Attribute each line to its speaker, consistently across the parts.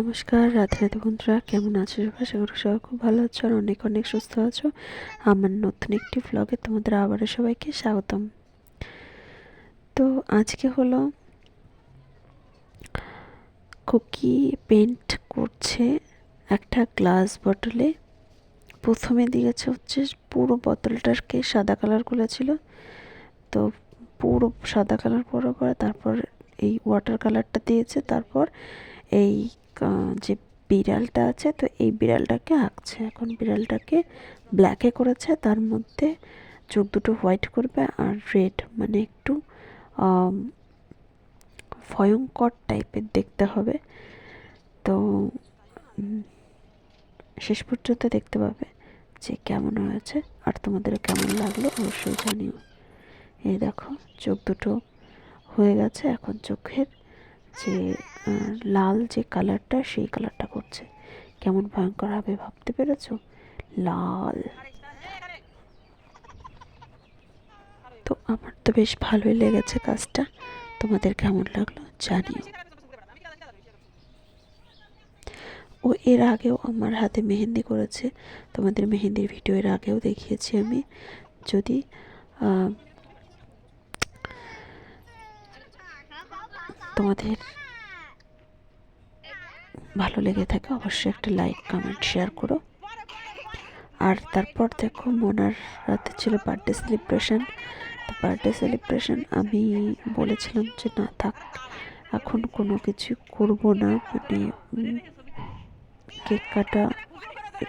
Speaker 1: নমস্কার, রাধে রাধে বন্ধুরা, কেমন আছো সবাই? আশা করি সবাই খুব ভালো আছো আর অনেক অনেক সুস্থ আছো। আমার নতুন একটি ভ্লগে তোমাদের আবারও সবাইকে স্বাগতম। তো আজকে হলো কুকি পেন্ট করছে একটা গ্লাস বটলে প্রথমে দিয়েছে হচ্ছে পুরো বোতলটাকে সাদা কালার করেছিল। তো পুরো সাদা কালার করার পরে তারপর এই ওয়াটার কালারটা দিয়েছে। তারপর এই যে বিড়ালটা আছে, তো এই বিড়ালটাকে আঁকছে। এখন বিড়ালটাকে ব্ল্যাকে করেছে, তার মধ্যে চোখ দুটো হোয়াইট করবে আর রেড মানে একটু ভয়ঙ্কর টাইপের দেখতে হবে। তো শেষ পর্যন্ত দেখতে পাবে যে কেমন হয়েছে আর তোমাদের কেমন লাগল অবশ্যই জানিও। এই দেখো, চোখ দুটো হয়ে গেছে। এখন চোখের যে লাল যে কালারটা, সেই কালারটা করছে কেমন ভয়ঙ্কর হবে ভাবতে পেরেছ? লাল। তো আমার তো বেশ ভালোই লেগেছে কাজটা। তোমাদের কেমন লাগল জানিও। ও, এর আগেও আমার হাতে মেহেন্দি করেছে। তোমাদের মেহেন্দির ভিডিও এর আগেও দেখিয়েছি আমি। যদি তোমাদের ভালো লেগে থাকে, অবশ্যই একটা লাইক কমেন্ট শেয়ার করো। আর তারপর দেখো মোনার রাতে ছিল বার্থডে সেলিব্রেশন তো বার্থডে সেলিব্রেশন আমি বলেছিলাম যে, না থাক, এখন কোনো কিছু করব না। মানে কেক কাটা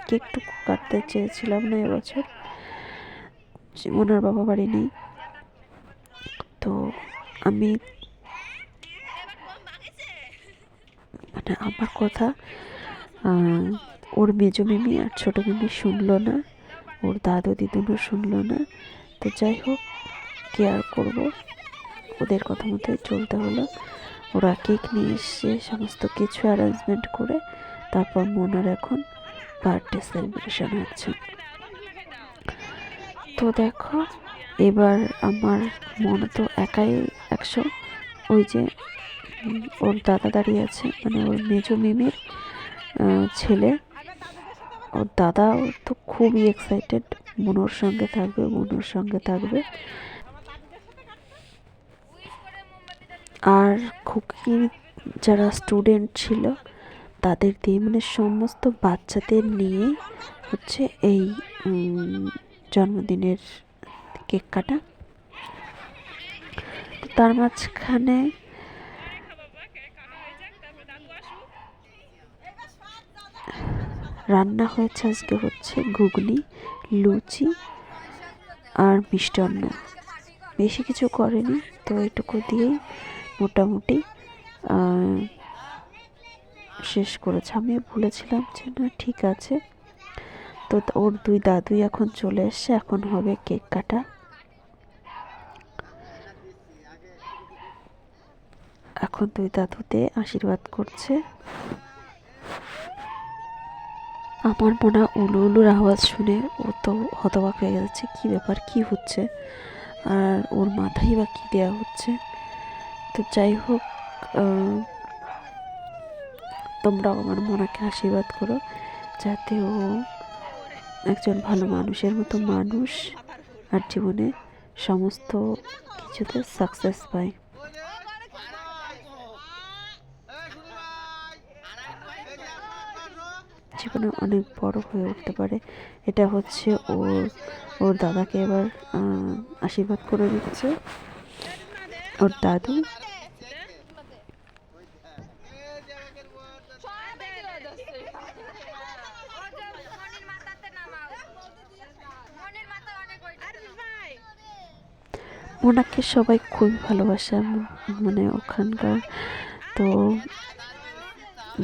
Speaker 1: কেকটুকু কাটতে চেয়েছিলাম না এবছর। মোনার বাবা বাড়ি নেই। তো আমি মানে আমার কথা। ওর মেজো মিমি আর ছোটো মিমি শুনলো না, ওর দাদু দিদুনও শুনলো না। তো যাই হোক কেয়ার করব। ওদের কথা মতোই চলতে হলো। ওরা কেক নিয়ে এসে সমস্ত কিছু অ্যারেঞ্জমেন্ট করে। তারপর মনার এখন বার্থডে সেলিব্রেশন হচ্ছে। তো দেখো, এবার আমার মনে তো একাই একশো। ওই যে ওর দাদা দাঁড়িয়ে আছে মানে ওর মেজো মিমির ছেলে। ওর দাদা তো খুবই এক্সাইটেড মনোর সঙ্গে থাকবে, মনোর সঙ্গে থাকবে। আর খুকির যারা স্টুডেন্ট ছিল, তাদের দিয়ে মানে সমস্ত বাচ্চাদের নিয়ে হচ্ছে এই জন্মদিনের কেক কাটা। তার মাঝখানে রান্না হয়েছে আজকে হচ্ছে ঘুগনি, লুচি আর মিষ্টান্ন বেশি কিছু করেনি, তো এটুকু দিয়েই মোটামুটি শেষ করেছে। আমি বলেছিলাম যে না, ঠিক আছে। তো, ওর দুই দাদুই এখন চলে এসছে, এখন হবে কেক কাটা। এখন দুই দাদুতে আশীর্বাদ করছে। আমার মনে উলু উলুর আওয়াজ শুনে ও তো হতবাক হয়ে যাচ্ছে। কী ব্যাপার? কি হচ্ছে? আর ওর মাথায় বা কী দেওয়া হচ্ছে? তো যাই হোক তোমরাও আমার মনাকে আশীর্বাদ করো যাতে ও একজন ভালো মানুষের মতো মানুষ আর জীবনে সমস্ত কিছুতে সাকসেস পায়। জীবনে অনেক বড় হয়ে উঠতে পারে। এটা হচ্ছে ওর ওর দাদাকে এবার আশীর্বাদ করে দিচ্ছে। ওর দাদু। ওনাকে সবাই খুবই ভালোবাসে মানে ওখানকার। তো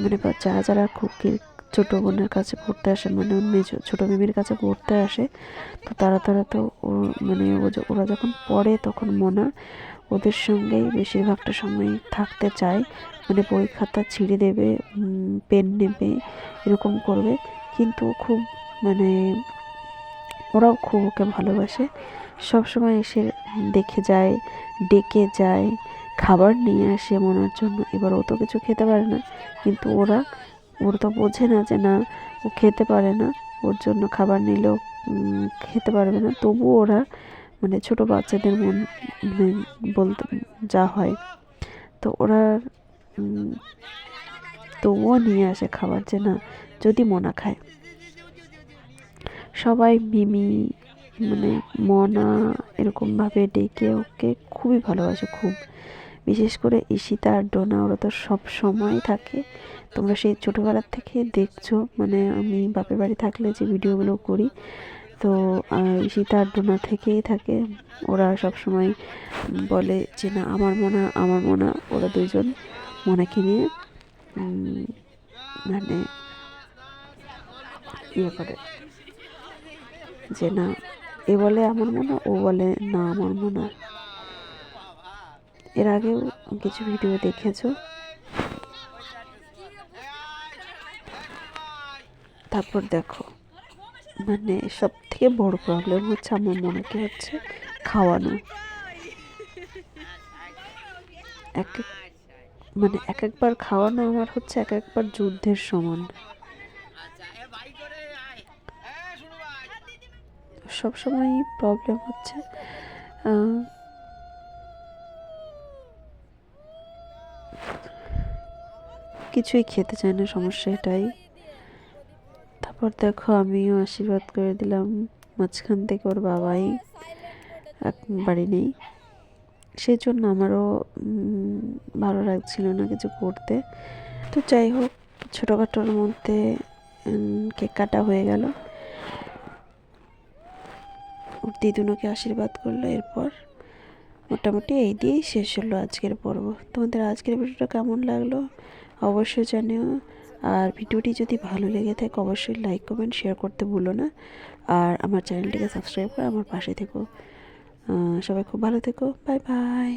Speaker 1: মানে যারা যারা কুকির ছোটো বোনের কাছে পড়তে আসে মানে ওর মেজো, ছোটো মেমির কাছে পড়তে আসে। তো তারা তারা তো ও মানে ওরা যখন পড়ে তখন মনা ওদের সঙ্গেই বেশিরভাগটা সময় থাকতে চায়। মানে বই খাতা ছিঁড়ে দেবে পেন নেবে, এরকম করবে। কিন্তু খুব মানে ওরাও খুব ওকে ভালোবাসে। সব সময় এসে দেখে যায়, ডেকে যায়, খাবার নিয়ে আসে মনার জন্য। এবার ও তো কিছু খেতে পারে না, কিন্তু ওরা ওর তো বোঝে না যে না, ও খেতে পারে না। ওর জন্য খাবার নিলেও খেতে পারবে না। তবুও ওরা মানে ছোট বাচ্চাদের মন মানে বলতে, যা হয়। তো ওরা তবুও নিয়ে আসে খাবার যে না, যদি মনা খায়। সবাই মিমি মানে মনা এরকমভাবে ডেকে ওকে খুবই ভালোবাসে, খুব। বিশেষ করে ঈশিতা আর ডোনা, ওরা তো সব সময় থাকে। তোমরা সেই ছোটোবেলার থেকে দেখছ মানে আমি বাপের বাড়ি থাকলে যে ভিডিওগুলো করি। তো ঈশিতা আর ডোনা থেকেই থাকে। ওরা সব সময় বলে যে, না, আমার মনা আমার মনা। ওরা দুজন মনাকে নিয়ে মানে ইয়ে করে। যে, না, এ বলে আমার মনে, ও বলে, না, আমার মনে। এর আগেও কিছু ভিডিও দেখেছ? তারপর দেখো মানে সব থেকে বড় প্রবলেম হচ্ছে আমার মনেকে হচ্ছে, খাওয়ানো। এক মানে এক একবার খাওয়ানো আমার হচ্ছে এক একবার যুদ্ধের সমান। সব সময় প্রবলেম হচ্ছে কিছুই খেতে চায় না, সমস্যা এটাই। তারপর দেখো আমিও আশীর্বাদ করে দিলাম, মাঝখান থেকে ওর বাবাই বাড়ি নেই। সেই জন্য আমারও ভালো লাগছিল না কিছু করতে। তো যাই হোক, ছোটোখাটোর মধ্যে কেক কাটা হয়ে গেল। ওর দিদুনোকে আশীর্বাদ করল এরপর। মোটামুটি এই দিয়েই শেষ হলো আজকের পর্ব। তোমাদের আজকের ভিডিওটা কেমন লাগল? অবশ্যই জানিও। আর ভিডিওটি যদি ভালো লেগে থাকে, অবশ্যই লাইক কমেন্ট শেয়ার করতে ভুলো না। আর আমার চ্যানেলটিকে সাবস্ক্রাইব করে আমার পাশে থেকো। সবাই খুব ভালো থেকো। Bye bye